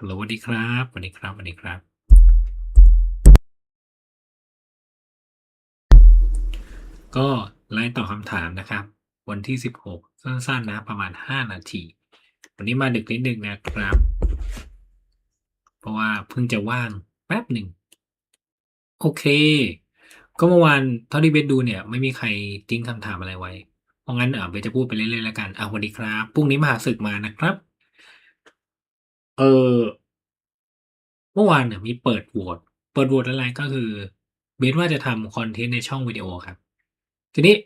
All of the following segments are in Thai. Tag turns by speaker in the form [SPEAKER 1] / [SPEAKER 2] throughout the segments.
[SPEAKER 1] ฮัลโหลสวัสดีครับสวัสดีครับสวัสดีครับ ก็ไล่ตอบคำถามนะครับ วันที่ 16 สั้นๆนะ ประมาณ 5 นาที วันนี้มาดึกนิดนึงนะครับ เพราะว่าเพิ่งจะว่างแป๊บหนึ่ง โอเค ก็เมื่อวานเท่าที่เบสดูเนี่ย ไม่มีใครทิ้งคำถามอะไรไว้ เพราะงั้นเบสจะพูดไปเรื่อยๆแล้วกันอะสวัสดีครับพรุ่งนี้มหาศึกมานะครับ เออ เมื่อวานเนี่ยมีเปิดโหวต เปิดโหวตอะไรก็คือเบสว่าจะทำคอนเทนต์ในช่องวิดีโอครับ ทีนี้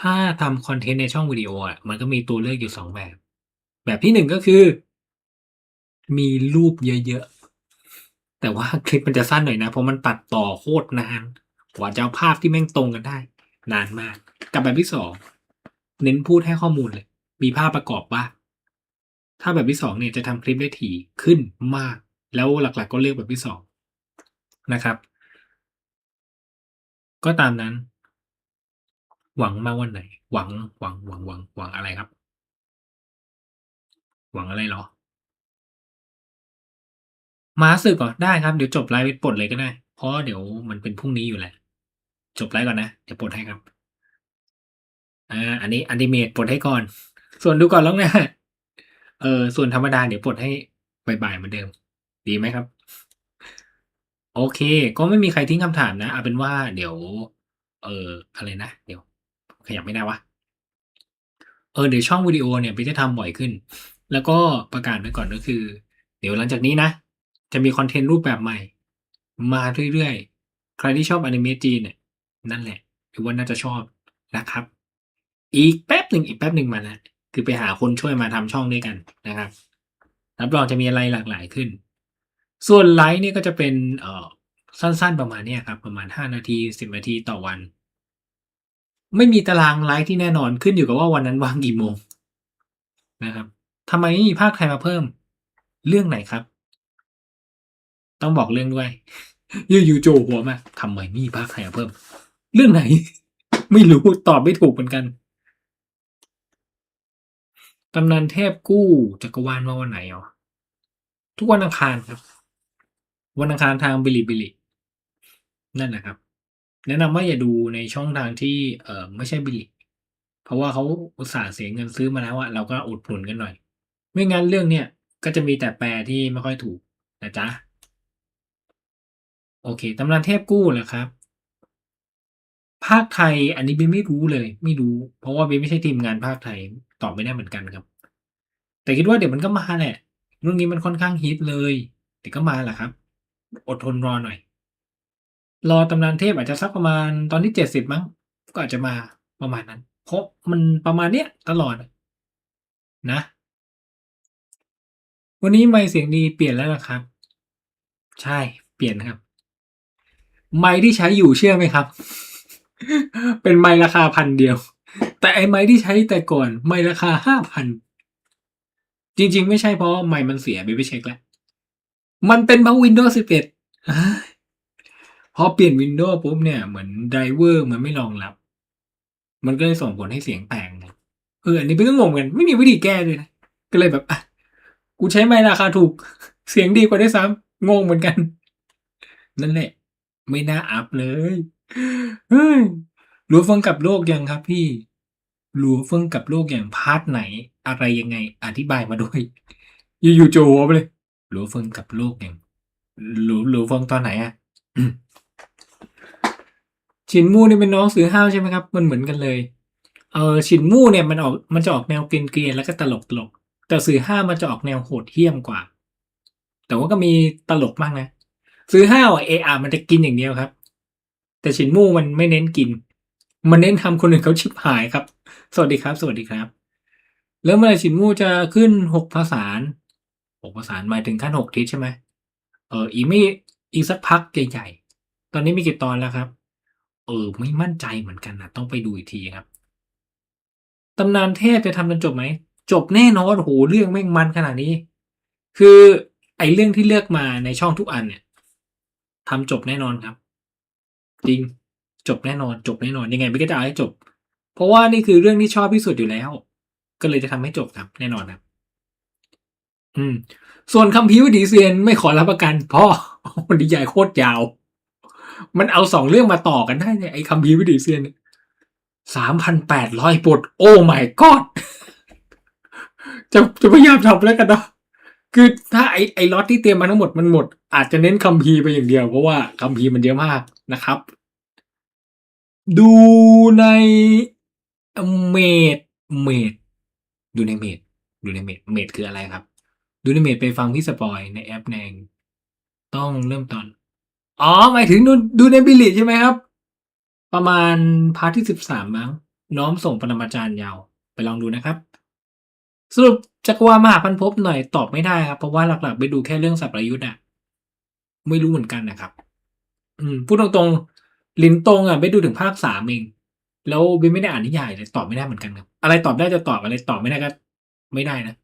[SPEAKER 1] ถ้าทำคอนเทนต์ในช่องวิดีโออะ มันก็มีตัวเลือกอยู่สองแบบ แบบที่หนึ่งก็คือ มีรูปเยอะๆ แต่ว่าคลิปมันจะสั้นหน่อยนะ เพราะมันตัดต่อโคตรนาน กว่าจะเอาภาพที่แม่งตรงกันได้ นานมาก กับแบบที่สองเน้นพูดให้ข้อมูลเลย มีภาพประกอบบ้าง ถ้าแบบที่สองเนี่ยจะทำคลิปได้ถี่ขึ้นมาก แล้วหลักๆก็เลือกแบบที่สองนะครับ ก็ตามนั้น หวังมาวันไหน หวังหวังหวังหวังหวังอะไรครับ หวังอะไรหรอ มาสึกเหรอได้ครับเดี๋ยวจบไลฟ์ปลดเลยก็ได้ เพราะเดี๋ยวมันเป็นพรุ่งนี้อยู่แหละ จบไลฟ์ก่อนนะเดี๋ยวปลดให้ครับอ่าอันนี้อันติเมตปลดให้ก่อน ส่วนดูก่อนแล้วนะ เออส่วนธรรมดาเดี๋ยวปลดให้บ่ายๆเหมือนเดิม ดีไหมครับ โอเค ก็ไม่มีใครทิ้งคำถามนะเอาเป็นว่าเดี๋ยว เอออะไรนะเดี๋ยว ขยับไม่ได้วะเออเดี๋ยวช่องวิดีโอเนี่ยเบสจะทำบ่อยขึ้น แล้วก็ประกาศไว้ก่อนก็คือ เดี๋ยวหลังจากนี้นะ จะมีคอนเทนต์รูปแบบใหม่ มาเรื่อยๆ ใครที่ชอบอนิเมะจีนเนี่ยนั่นแหละถือว่าน่าจะชอบนะครับ อีกแป๊บหนึ่งอีกแป๊บหนึ่งมานะ คือไปหาคนช่วยมาทำช่องด้วยกันนะครับรับรองจะมีอะไรหลากหลายขึ้น ส่วนไลฟ์เนี่ยก็จะเป็นเอ่อสั้นๆประมาณนี้ครับประมาณห้านาทีสิบนาทีต่อวัน ไม่มีตารางไลฟ์ที่แน่นอนขึ้นอยู่กับว่าวันนั้นว่างกี่โมงนะครับทำไมไม่มีภาคไทยมาเพิ่ม เรื่องไหนครับ ต้องบอกเรื่องด้วยยูยูโจหัวมาทำไมไม่มีภาคไทยมาเพิ่ม เรื่องไหน ไม่รู้ตอบไม่ถูกเหมือนกัน ตำนานเทพกู้จักรวาลมาวันไหนอะทุกวันอังคารครับ วันอังคารทางบิลิบิลินั่นนะครับ แนะนำว่าอย่าดูในช่องทางที่เออไม่ใช่บิลิเพราะว่าเขาอุตส่าห์เสียเงินซื้อมาแล้วอะเราก็อุดหนุนกันหน่อย ไม่งั้นเรื่องเนี้ยก็จะมีแต่แปลที่ไม่ค่อยถูกนะจ๊ะโอเคตำนานเทพกู้เหรอครับ ภาคไทยอันนี้เบนไม่รู้เลย ไม่รู้ เพราะว่าเบนไม่ใช่ทีมงานภาคไทย ตอบไม่ได้เหมือนกันครับ แต่คิดว่าเดี๋ยวมันก็มาแหละเรื่องนี้มันค่อนข้างฮิตเลยเดี๋ยวก็มาแหละครับ อดทนรอหน่อย รอตำนานเทพอาจจะสักประมาณตอนที่เจ็ดสิบมั้ง ก็อาจจะมาประมาณนั้น เพราะมันประมาณเนี้ยตลอดนะ วันนี้ไม่เสียงดีเปลี่ยนแล้วนะครับ ใช่เปลี่ยนครับ ไม้ที่ใช้อยู่เชื่อไหมครับ เป็นไม้ราคาพันเดียว แต่ไอ้ไม้ที่ใช้แต่ก่อนไม้ราคาห้าพันจริง ๆ ไม่ใช่เพราะไม้มันเสียไปไปเช็คแล้ว มันเป็นเพราะ Windows 11พอเปลี่ยน Windows ปุ๊บเนี่ยเหมือนไดเวอร์มันไม่รองรับ มันก็เลยส่งผลให้เสียงแตกนะเอออันนี้เป็นก็งงกันไม่มีวิธีแก้เลยนะก็เลยแบบอะกูใช้ไม้ราคาถูก เสียงดีกว่าได้ซ้ำงงเหมือนกัน นั่นแหละ ไม่น่าอัพเลยเฮ้ยหลัวฟิงกับโลกยังครับพี่ หลัวเฟิงกับโลกอย่างพาร์ทไหนอะไรยังไงอธิบายมาด้วยอยู่ๆโจหัวไปเลยหลัวเฟิงกับโลกอย่างหลัวหลัวเฟิงตอนไหนอะชินมู่นี่เป็นน้องสือห้าวใช่ไหมครับ มันเหมือนกันเลย เออชินมู่เนี่ยมันออกมันจะออกแนวเกรียนๆแล้วก็ตลกตลกแต่สือห้าวมันจะออกแนวโหดเหี้ยมกว่า แต่ว่าก็มีตลกมากนะซื้อห้าวอะเออามันจะกินอย่างเดียวครับ แต่ชินมู่มันไม่เน้นกิน มันเน้นทำคนอื่นเขาชิบหายครับ สวัสดีครับ สวัสดีครับ แล้วเมื่อไรชินมู่จะขึ้นหกภาษาหกภาษาหมายถึงขั้นหกทิศใช่ไหมเอออีกไม่อีกสักพักใหญ่ๆ ตอนนี้มีกี่ตอนแล้วครับ เออ ไม่มั่นใจเหมือนกันนะต้องไปดูอีกทีครับตำนานเทพจะทำจนจบไหม จบแน่นอนโหเรื่องแม่งมันขนาดนี้ คือไอเรื่องที่เลือกมาในช่องทุกอันเนี่ยทำจบแน่นอนครับ จริง จบแน่นอน จบแน่นอนยังไงไม่ก็จะเอาให้จบ เพราะว่านี่คือเรื่องที่ชอบที่สุดอยู่แล้ว ก็เลยจะทำให้จบครับ แน่นอนครับ อืม ส่วนคัมภีร์วิถีเซียนไม่ขอรับประกันเพ่อมันดีใหญ่โคตรยาว มันเอาสองเรื่องมาต่อกันได้เนี่ยไอ้คัมภีร์วิถีเซียนสามพันแปดร้อยบท โอ้ my god จะจะพยายามทำแล้วกันเนาะคือถ้าไอ้ไอ้ล็อตที่เตรียมมาทั้งหมดมันหมด อาจจะเน้นคัมภีร์ไปอย่างเดียว เพราะว่าคัมภีร์มันเยอะมากนะครับ ดูในเมดเมดดูในเมดดูในเมดเมดคืออะไรครับ ดูในเมดไปฟังพี่สปอยในแอปแนงต้องเริ่มตอน อ๋อ หมายถึงดูดูในบิลิใช่ไหมครับ ประมาณพาร์ทที่สิบสามมั้ง น้อมส่งปรมาจารย์ยาว ไปลองดูนะครับ สรุปจักรวาลมหาพันภพหน่อยตอบไม่ได้ครับ เพราะว่าหลักๆ ไปดูแค่เรื่องสับประยุทธ์อะไม่รู้เหมือนกันนะครับ อืมพูดตรงๆ ลินตรงอะไปดูถึงภาคสามเองแล้วเบนไม่ได้อ่านนิยายเลยตอบไม่ได้เหมือนกันครับ อะไรตอบได้จะตอบอะไรตอบไม่ได้ก็ ไม่ได้นะ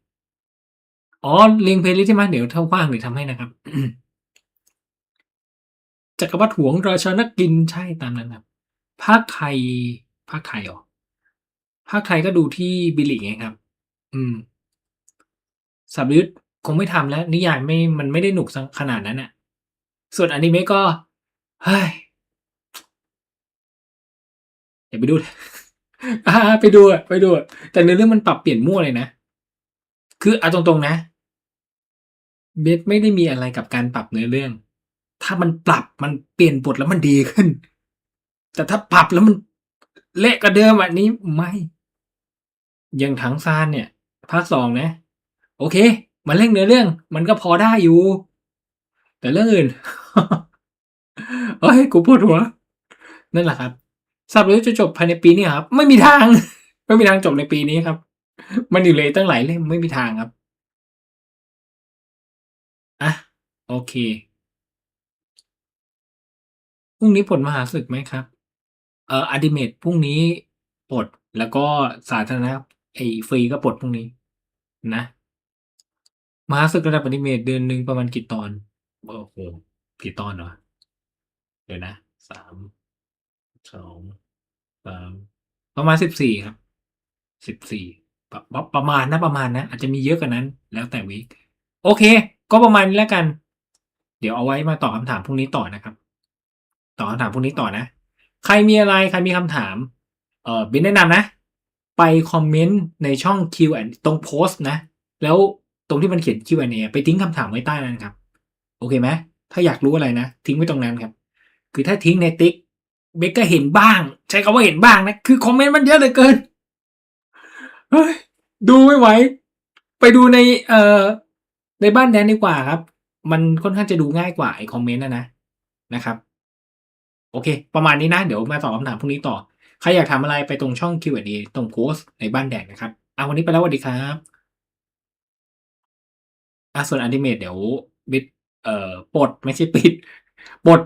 [SPEAKER 1] อ๋อลิงเพลย์ลิสต์ใช่ไหมเดี๋ยวถ้าว่างเดี๋ยวทำให้นะครับจักรวรรดิหวงราชานักกินใช่ตามนั้นครับภาคไทยภาคไทยหรอภาคไทยก็ดูที่บิลลิไงครับ อืมสับยุทธคงไม่ทำแล้ว นิยายไม่มันไม่ได้หนุกขนาดนั้นน่ะ ส่วนอนิเมะก็เฮ้ย อย่าไปดูอ่าไปดูอะไปดู แต่เนื้อเรื่องมันปรับเปลี่ยนมั่วเลยนะ คือเอาตรงๆนะเบสไม่ได้มีอะไรกับการปรับเนื้อเรื่อง ถ้ามันปรับมันเปลี่ยนบทแล้วมันดีขึ้น แต่ถ้าปรับแล้วมันเละกว่าเดิมอันนี้ไม่ย่างถังซานเนี่ยภาคสองนะ โอเคมาเล่นเนื้อเรื่อง มันก็พอได้อยู่ แต่เรื่องอื่นเฮ้ยกูปวดหัว นั่นแหละครับ สับเลยจะจบภายในปีนี้ครับไม่มีทาง ไม่มีทางจบในปีนี้ครับ มันอยู่เลยตั้งหลายเล่มไม่มีทางครับอะโอเคพรุ่งนี้ผลมหาศึกไหมครับ เอ่ออัลติเมทพรุ่งนี้ปลดแล้วก็สาธารณะไอ้ฟรีก็ปลดพรุ่งนี้นะมหาศึกระดับอัลติเมทเดือนหนึ่งประมาณกี่ตอน โอ้โห กี่ตอนเหรอ เดี๋ยวนะ สาม สองสามประมาณสิบสี่ครับสิบสี่ประปประมาณนะประมาณนะ อาจจะมีเยอะกว่านั้น แล้วแต่วีคโอเค ก็ประมาณนี้แล้วกัน เดี๋ยวเอาไว้มาตอบคำถามพรุ่งนี้ต่อนะครับตอบคำถามพรุ่งนี้ต่อนะ ใครมีอะไรใครมีคำถาม เออบินแนะนำนะ ไปคอมเมนต์ในช่อง Q&A ตรงโพสต์นะ แล้วตรงที่มันเขียน Q&A ไปทิ้งคำถามไว้ใต้นั้นครับ โอเคไหมถ้าอยากรู้อะไรนะ ทิ้งไว้ตรงนั้นครับ คือถ้าทิ้งในติ๊ก เบกก็เห็นบ้าง ใช้คำว่าเห็นบ้างนะ คือคอมเมนต์มันเยอะเหลือเกินดูไม่ไหว ไปดูในเอ่อในบ้านแดนดีกว่าครับ มันค่อนข้างจะดูง่ายกว่าไอ้คอมเมนต์นะนะนะครับ โอเค ประมาณนี้นะ เดี๋ยวมาตอบคำถามพรุ่งนี้ต่อ ใครอยากถามอะไรไปตรงช่อง Q&A ตรงโพสในบ้านแดงนะครับเอะวันนี้ไปแล้วสวัสดีครับอะส่วนอนิเมตเดี๋ยวบิดเอ่อปลดไม่ใช่ปิดปลด